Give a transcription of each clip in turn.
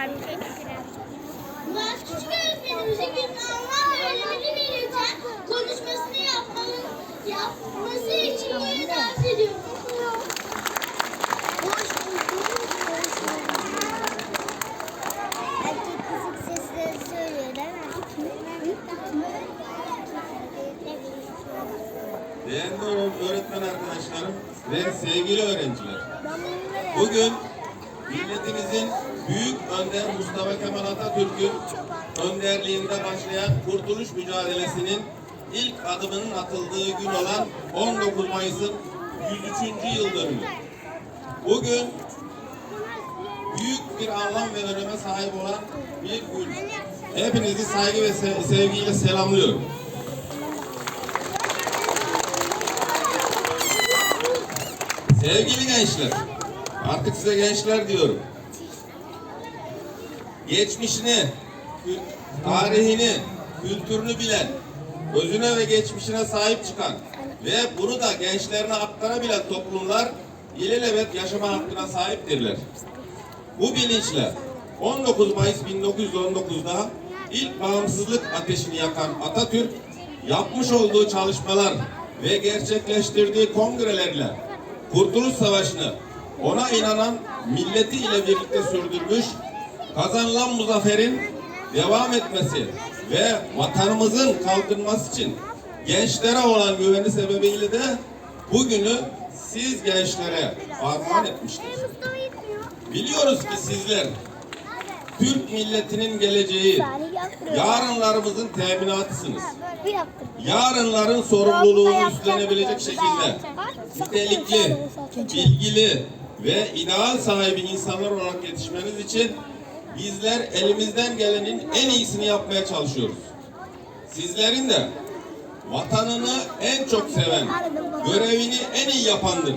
Murat Küçük öğretmenimize bir Alman öğrenimini verirken konuşmasını yapmanın yapması için yeni davet ediyorum. Erkek? Değerli öğre- öğretmen arkadaşlarım ve sevgili öğrenciler. Bugün milletimizin büyük önder Mustafa Kemal Atatürk'ün önderliğinde başlayan kurtuluş mücadelesinin ilk adımının atıldığı gün olan 19 Mayıs'ın 103. yıl dönümü. Bugün büyük bir anlam ve öneme sahip olan bir gün. Hepinizi saygı ve se- sevgiyle selamlıyorum. Sevgili gençler, artık size gençler diyorum. Geçmişini, tarihini, kültürünü bilen, özüne ve geçmişine sahip çıkan ve bunu da gençlerine aktarabilen toplumlar ilelebet yaşama hakkına sahiptirler. Bu bilinçle 19 Mayıs 1919'da ilk bağımsızlık ateşini yakan Atatürk yapmış olduğu çalışmalar ve gerçekleştirdiği kongrelerle Kurtuluş Savaşı'nı ona inanan milleti ile birlikte sürdürmüş, kazanılan bu devam etmesi ve vatanımızın kalkınması için gençlere olan güveni sebebiyle de bugünü siz gençlere armağan etmiştir. Biliyoruz ki sizler Türk milletinin geleceği, yarınlarımızın teminatısınız. Yarınların sorumluluğunu üstlenebilecek şekilde nitelikli, bilgili ve ideal sahibi insanlar olarak yetişmeniz için bizler elimizden gelenin en iyisini yapmaya çalışıyoruz. Sizlerin de vatanını en çok seven, görevini en iyi yapandır.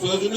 Sözünü